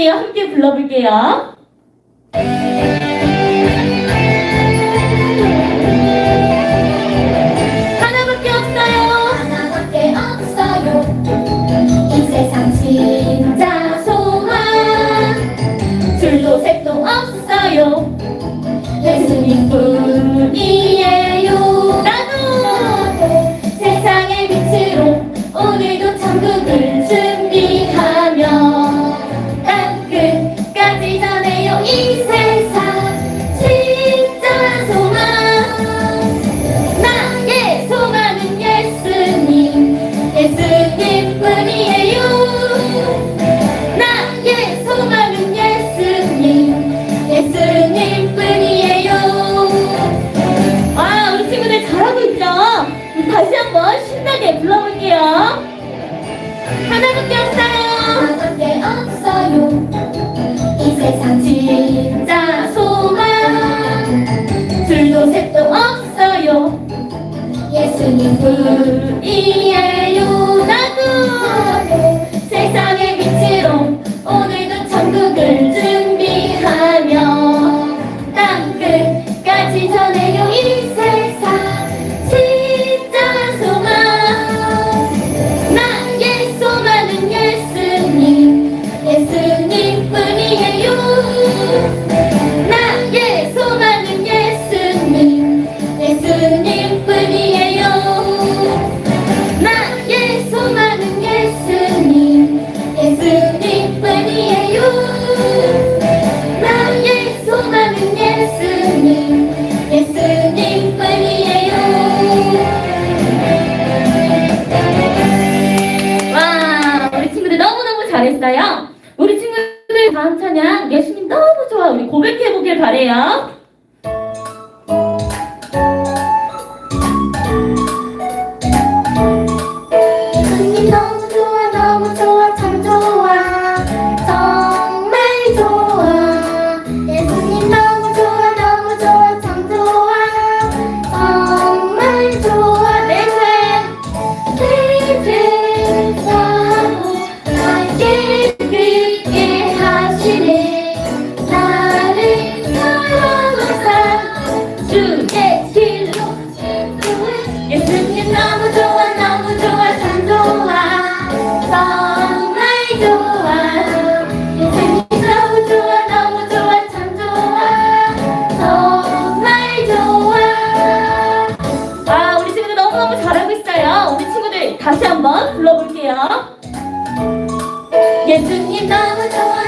네, 함께 불러볼게요. 하나밖에 없어요. 하나밖에 없어요. 이 세상 진짜 소망. 둘도 셋도 없어요. 예수님 뿐이에요. 나도. 좋아. 아, 우리 친구들 너무너무 잘하고 있어요. 우리 친구들 다시 한번 불러볼게요. 예수님 너무 좋아.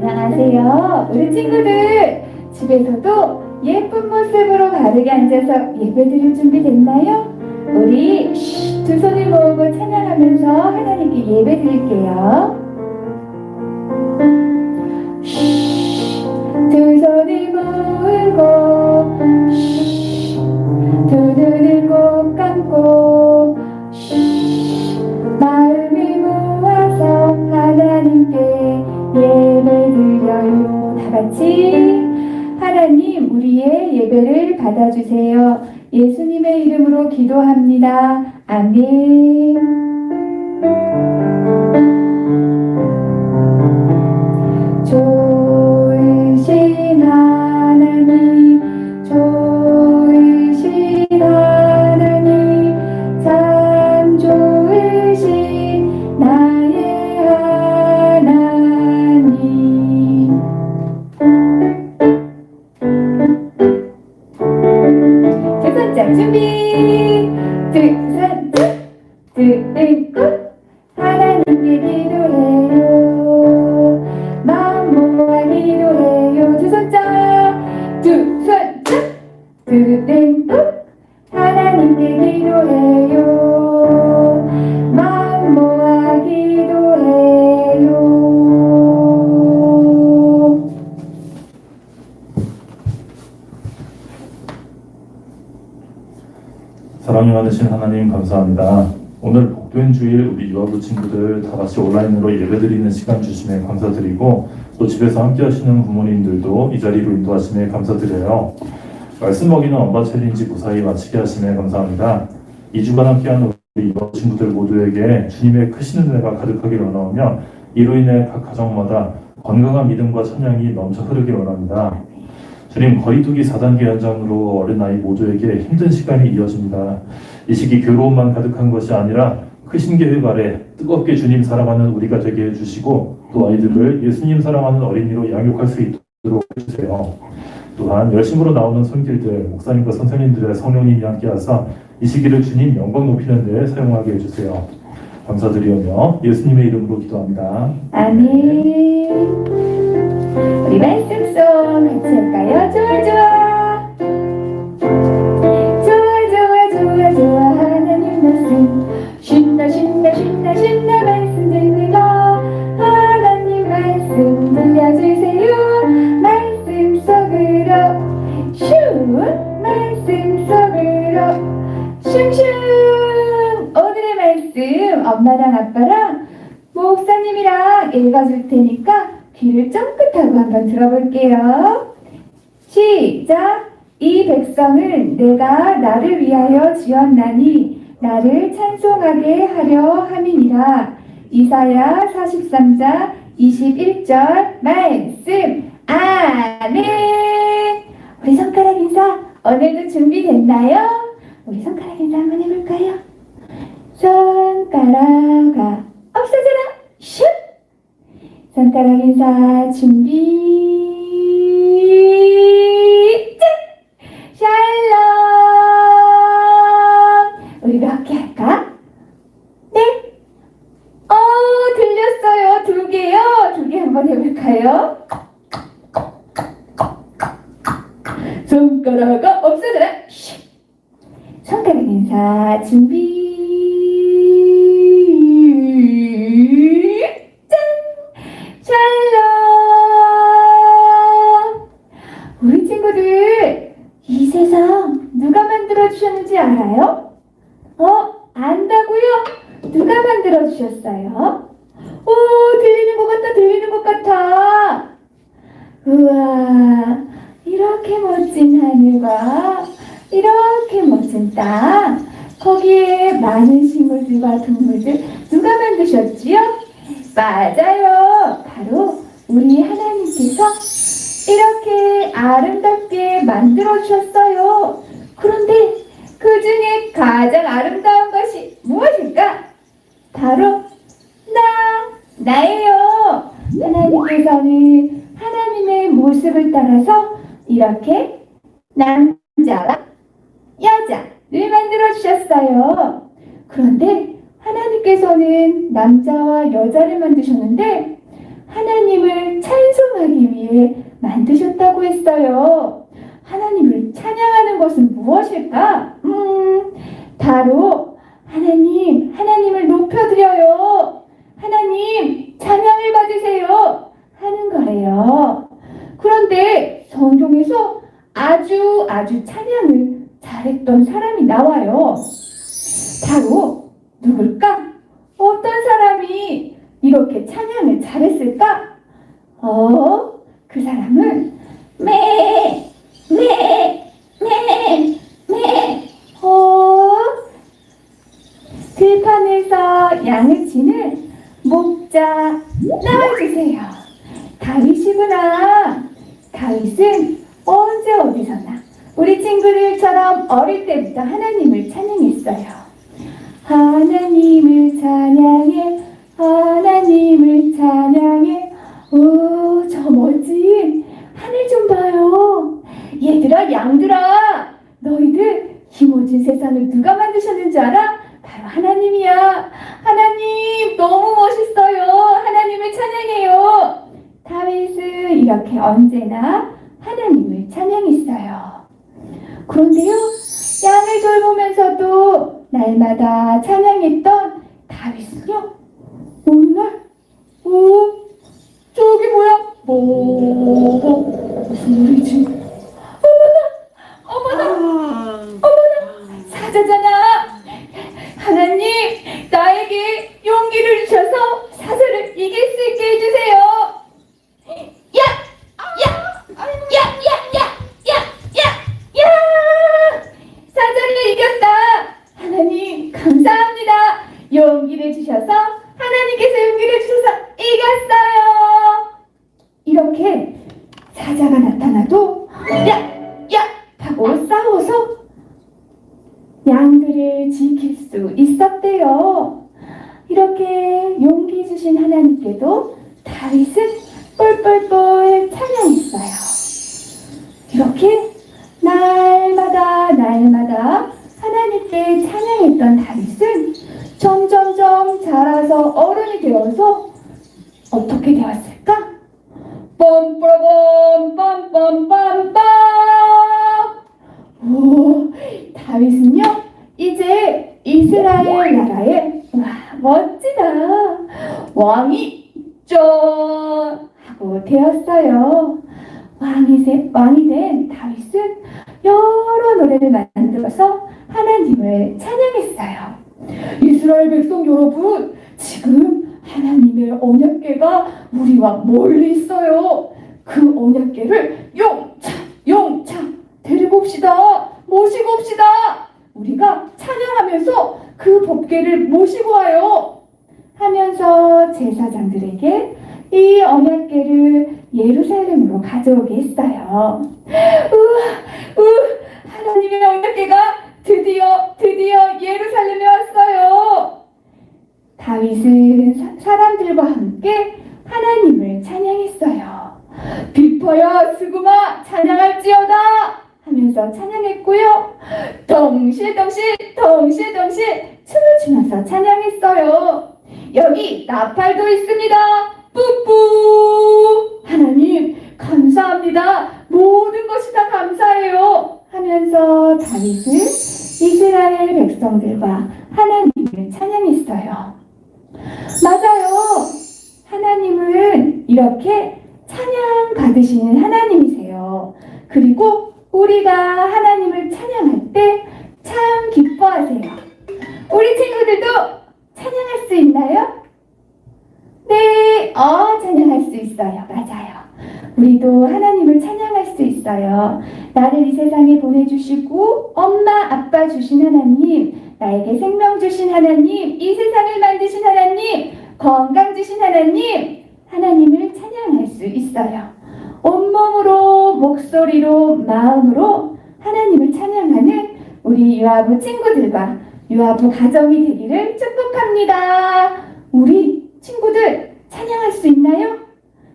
안녕하세요. 우리 친구들 집에서도 예쁜 모습으로 바르게 앉아서 예배드릴 준비 됐나요? 우리 두 손을 모으고 찬양하면서 하나님께 예배 드릴게요. 예배를 받아주세요. 예수님의 이름으로 기도합니다. 아멘. 많으신 하나님 감사합니다. 오늘 복된 주일 우리 유아부 친구들 다 같이 온라인으로 예배드리는 시간 주심에 감사드리고 또 집에서 함께 하시는 부모님들도 이 자리로 인도하심에 감사드려요. 말씀 먹이는 엄마 챌린지 무사히 마치게 하심에 감사합니다. 2주간 함께하는 우리 유아부 친구들 모두에게 주님의 크신 은혜가 가득하길 원하오며 이로 인해 각 가정마다 건강한 믿음과 찬양이 넘쳐 흐르길 원합니다. 주님 거리두기 4단계 현장으로 어린아이 모두에게 힘든 시간이 이어집니다. 이 시기 괴로움만 가득한 것이 아니라 크신 계획 아래 뜨겁게 주님 사랑하는 우리가 되게 해주시고 또 아이들을 예수님 사랑하는 어린이로 양육할 수 있도록 해주세요. 또한 열심으로 나오는 손길들 목사님과 선생님들의 성령님이 함께하사 이 시기를 주님 영광 높이는 데 사용하게 해주세요. 감사드리오며 예수님의 이름으로 기도합니다. 아멘. 우리 말씀 나를 위하여 지었나니 나를 찬송하게 하려 함이니라. 이사야 43장 21절 말씀 아멘 우리 손가락 인사 오늘도 준비됐나요? 우리 손가락 인사 한번 해볼까요? 손가락아 없어져라 슛 손가락 인사 준비 두 개요? 두 개 한번 해볼까요? 손가락아 없어져라. 슛 손가락 인사 준비 짠 샬롬 우리 친구들 이 세상 누가 만들어 주셨는지 알아요? 어 안다고요? 누가 만들어 주셨어요? 오 들리는 것 같다 들리는 것 같아 우와 이렇게 멋진 하늘과 이렇게 멋진 땅 거기에 많은 식물들과 동물들 누가 만드셨지요? 맞아요. 바로 우리 하나님께서 이렇게 아름답게 만들어 주셨어요. 그런데 그 중에 가장 아름다운 것이 무엇일까? 바로 나, 나예요. 하나님께서는 하나님의 모습을 따라서 이렇게 남자와 여자를 만들어 주셨어요. 그런데 하나님께서는 남자와 여자를 만드셨는데 하나님을 찬송하기 위해 만드셨다고 했어요. 하나님을 찬양하는 것은 무엇일까? 음, 바로 하나님, 하나님을 높여드려요. 하나님, 찬양을 받으세요. 하는 거예요. 그런데 성경에서 아주 아주 찬양을 잘했던 사람이 나와요. 바로 누굴까? 어떤 사람이 이렇게 찬양을 잘했을까? 어? 그 사람은 매, 매, 매, 매, 호. 들판에서 양을 치는 목자 나와주세요. 다윗이구나. 다윗은 언제 어디서나 우리 친구들처럼 어릴 때부터 하나님을 찬양했어요. 하나님을 찬양해, 하나님을 찬양해. 오, 저 멋진 하늘 좀 봐요. 얘들아, 양들아, 너희들 힘어진 세상을 누가 만드셨는 줄 알아? 바로 하나님이야. 하나님, 너무 멋있어요. 하나님을 찬양해요. 다윗은 이렇게 언제나 하나님을 찬양했어요. 그런데요, 양을 돌보면서도 날마다 찬양했던 다윗은요, 어느 날, 오, 저기 뭐야? 뭐, 무슨 소리지? 어머나, 어머나, 어머나, 사자잖아. 하나님, 나에게 용기를 주셔서 사자를 이길 수 있게 해주세요. 야, 야, 야, 야, 야, 야, 야, 야! 사자를 이겼다. 하나님, 감사합니다. 용기를 주셔서 하나님께서 용기를 주셔서 이겼어요. 이렇게 사자가 나타나도 야, 야 하고 싸워서 양들을 지킬 수 있었대요. 이렇게 용기 주신 하나님께도 다윗은요 이제 이스라엘 나라의 와 멋지다. 왕이 ጮ 하고 되었어요. 왕이, 세, 왕이 된 다윗은 여러 노래를 만들어서 하나님을 찬양했어요. 이스라엘 백성 여러분 지금 하나님의 언약궤가 우리와 멀리 있어요. 그 언약궤를 용차 용차 데리고 옵시다 모시고 옵시다. 우리가 찬양하면서 그 법궤를 모시고 와요. 하면서 제사장들에게 이 언약궤를 예루살렘으로 가져오게 했어요. 우와 우와 하나님의 언약궤가 드디어 드디어 예루살렘에 왔어요. 다윗은 사- 사람들과 함께 하나님을 찬양했어요. 비퍼야 스구마 찬양할지어다 하면서 찬양했고요. 덩실덩실 덩실덩실 춤을 추면서 찬양했어요. 여기 나팔도 있습니다. 뿌뿌 하나님 감사합니다. 모든 것이 다 감사해요. 하면서 다윗은 이스라엘 백성들과 하나님을 찬양했어요. 맞아요. 하나님은 이렇게 찬양 받으시는 하나님이세요. 그리고 우리가 하나님을 찬양할 때 참 기뻐하세요. 우리 친구들도 찬양할 수 있나요? 네, 어, 찬양할 수 있어요. 맞아요. 우리도 하나님을 찬양할 수 있어요. 나를 이 세상에 보내주시고, 엄마, 아빠 주신 하나님, 나에게 생명 주신 하나님, 이 세상을 만드신 하나님, 건강 주신 하나님, 하나님을 찬양할 수 있어요. 온몸으로, 목소리로, 마음으로 하나님을 찬양하는 우리 유아부 친구들과 유아부 가정이 되기를 축복합니다. 우리 친구들 찬양할 수 있나요?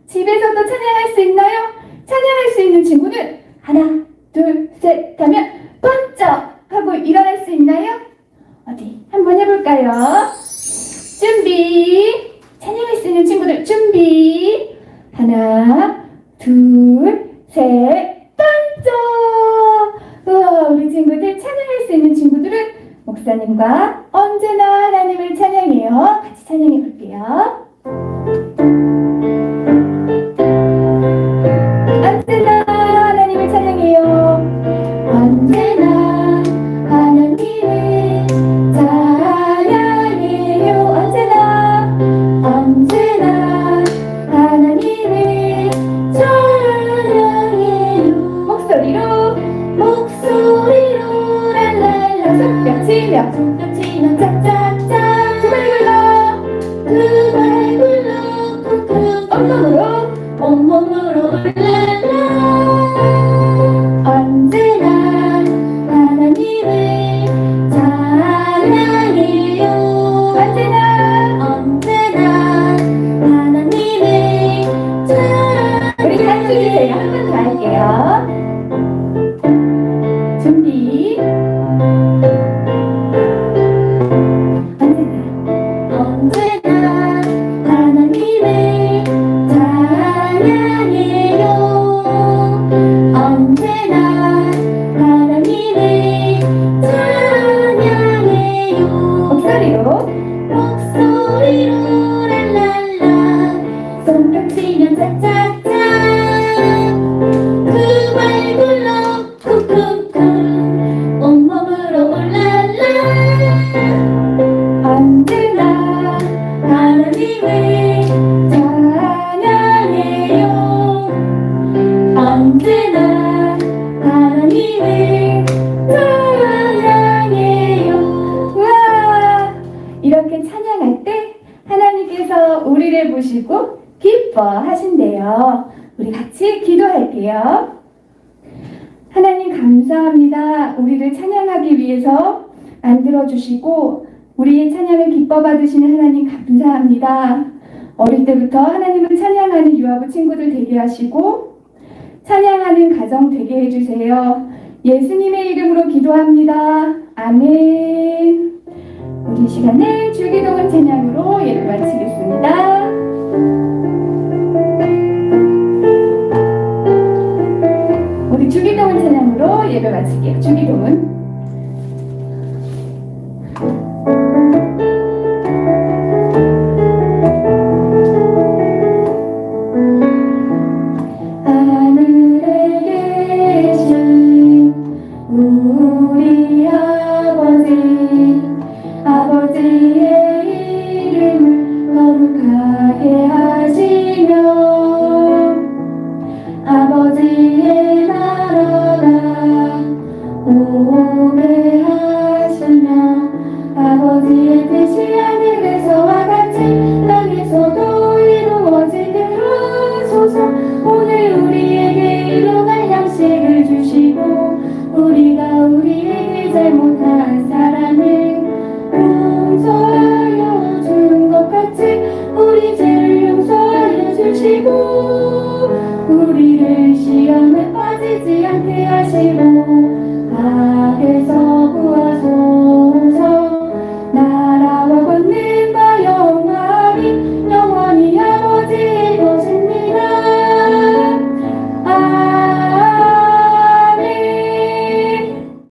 집에서도 찬양할 수 있나요? 찬양할 수 있는 친구는 하나, 둘, 셋 하면 번쩍 하고 일어날 수 있나요? 어디 한번 해볼까요? 준비. 찬양할 수 있는 친구들 준비. 하나, 둘, 셋, 번쩍. 우와, 우리 친구들 찬양할 수 있는 친구들은 목사님과 언제나 하나님을 찬양해요. 같이 찬양해 볼게요. 보시고 기뻐하신대요. 우리 같이 기도할게요. 하나님 감사합니다. 우리를 찬양하기 위해서 만들어 주시고 우리의 찬양을 기뻐 받으시는 하나님 감사합니다. 어릴 때부터 하나님을 찬양하는 유아부 친구들 되게 하시고 찬양하는 가정 되게 해주세요. 예수님의 이름으로 기도합니다. 아멘. 이 시간에 주기도문 찬양으로 예를 마치겠습니다. 우리 주기도문 찬양으로 예배 마칠게요. 주기도문.